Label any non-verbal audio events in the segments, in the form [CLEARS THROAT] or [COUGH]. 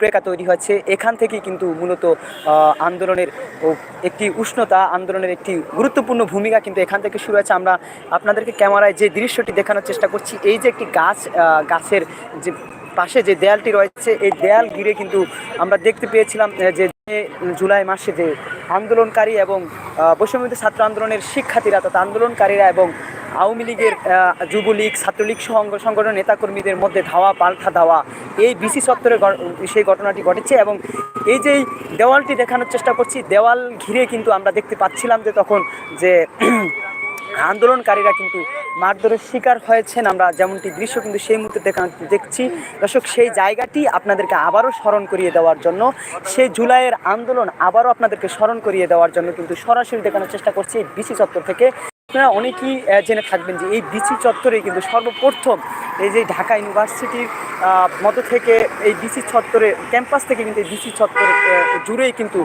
রূপরেখা তৈরি হয়েছে এখান থেকেই কিন্তু মূলত আন্দোলনের একটি উষ্ণতা আন্দোলনের একটি গুরুত্বপূর্ণ ভূমিকা কিন্তু এখান থেকে শুরু হয়েছে। আমরা আপনাদেরকে ক্যামেরায় যে দৃশ্যটি দেখানোর চেষ্টা করছি এই যে একটি গাছ গাছের যে পাশে যে দেয়ালটি রয়েছে এই দেয়াল ঘিরে কিন্তু আমরা দেখতে পেয়েছিলাম যে জুলাই মাসে যে আন্দোলনকারী এবং আহ, ছাত্র আন্দোলনের শিক্ষার্থীরা তথা আন্দোলনকারীরা এবং আওয়ামী লীগের যুবলীগ, ছাত্রলীগ সংগঠন নেতাকর্মীদের মধ্যে ধাওয়া, পাল্টা ধাওয়া, এই বিসি সত্তরে সেই ঘটনাটি ঘটেছে এবং এই যে দেওয়ালটি দেখানোর চেষ্টা করছি, দেওয়াল ঘিরে কিন্তু আমরা দেখতে পাচ্ছিলাম যে তখন যে [CLEARS THROAT] আন্দোলনকারীরা কিন্তু মারধরের শিকার হয়েছেন। আমরা যেমনটি দৃশ্য কিন্তু সেই মুহূর্তে দেখা, দেখছি। দর্শক, সেই জায়গাটি আপনাদেরকে আবারও স্মরণ করিয়ে দেওয়ার জন্য, সেই জুলাইয়ের আন্দোলন আবারও আপনাদেরকে স্মরণ করিয়ে দেওয়ার জন্য কিন্তু সরাসরি দেখানোর চেষ্টা করছি এই বিসি চত্বর থেকে। আপনারা অনেকেই জেনে থাকবেন যে এই বিচি চত্বরে কিন্তু সর্বপ্রথম এই যে ঢাকা ইউনিভার্সিটির মতো থেকে এই বিসি চত্বরে, ক্যাম্পাস থেকে কিন্তু এই বিসি চত্বর জুড়েই কিন্তু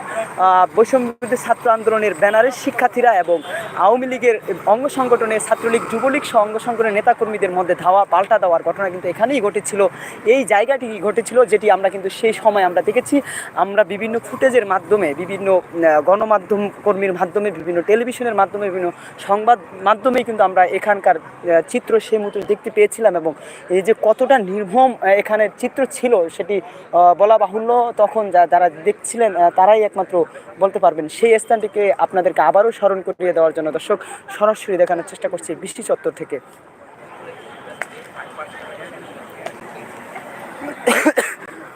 বৈষম্যবিরোধী ছাত্র আন্দোলনের ব্যানারের শিক্ষার্থীরা এবং আওয়ামী লীগের অঙ্গ সংগঠনের ছাত্রলীগ, যুবলীগ সহ অঙ্গ সংগঠনের নেতাকর্মীদের মধ্যে ধাওয়া, পাল্টা দেওয়ার ঘটনা কিন্তু এখানেই ঘটেছিল। এই জায়গাটি ঘটেছিল যেটি আমরা কিন্তু সেই সময় আমরা দেখেছি। আমরা বিভিন্ন ফুটেজের মাধ্যমে, বিভিন্ন গণমাধ্যম কর্মীর মাধ্যমে, বিভিন্ন টেলিভিশনের মাধ্যমে, বিভিন্ন সংবাদ মাধ্যমেই কিন্তু আমরা এখানকার চিত্র সেই মুহূর্তে দেখতে পেয়েছিলাম এবং এই যে কতটা নির্ভম এখানে চিত্র ছিল সেটি বলা বাহুল্য। তখন যা- যারা দেখছিলেন তারাই একমাত্র বলতে পারবেন। সেই স্থানটিকে আপনাদেরকে আবারও স্মরণ করিয়ে দেওয়ার জন্য দর্শক, সরাসরি দেখানোর চেষ্টা করছি বৃষ্টি চত্বর থেকে।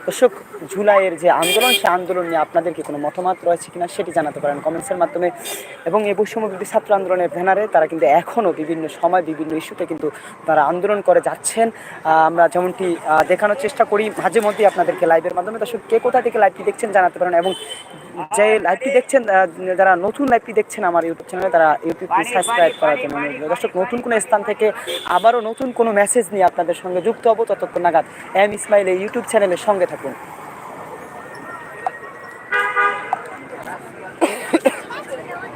দর্শক, জুলাইয়ের যে আন্দোলন সেই আন্দোলন নিয়ে আপনাদের কি কোনো মতামত রয়েছে কিনা সেটি জানাতে পারেন কমেন্টসের মাধ্যমে। এবং এই বৈষম্যবিরোধী ছাত্র আন্দোলনের ব্যানারে তারা কিন্তু এখনও বিভিন্ন সময় বিভিন্ন ইস্যুতে কিন্তু তারা আন্দোলন করে যাচ্ছেন। আমরা যেমনটি দেখানোর চেষ্টা করি, মাঝে মধ্যেই আপনাদেরকে লাইভের মাধ্যমে। দর্শক, কে কোথা থেকে লাইভটি দেখছেন জানাতে পারেন। এবং যে লাইভটি দেখছেন যারা নতুন লাইভটি দেখছেন আমার ইউটিউব চ্যানেলে তারা ইউটিউবটি সাবস্ক্রাইব করার জন্য দর্শক, নতুন কোনো স্থান থেকে আবারও নতুন কোনো মেসেজ নিয়ে আপনাদের সঙ্গে যুক্ত হব। ততক্ষণ নাগাদ এম ইসমাইল এই ইউটিউব চ্যানেলের সঙ্গে থাকুন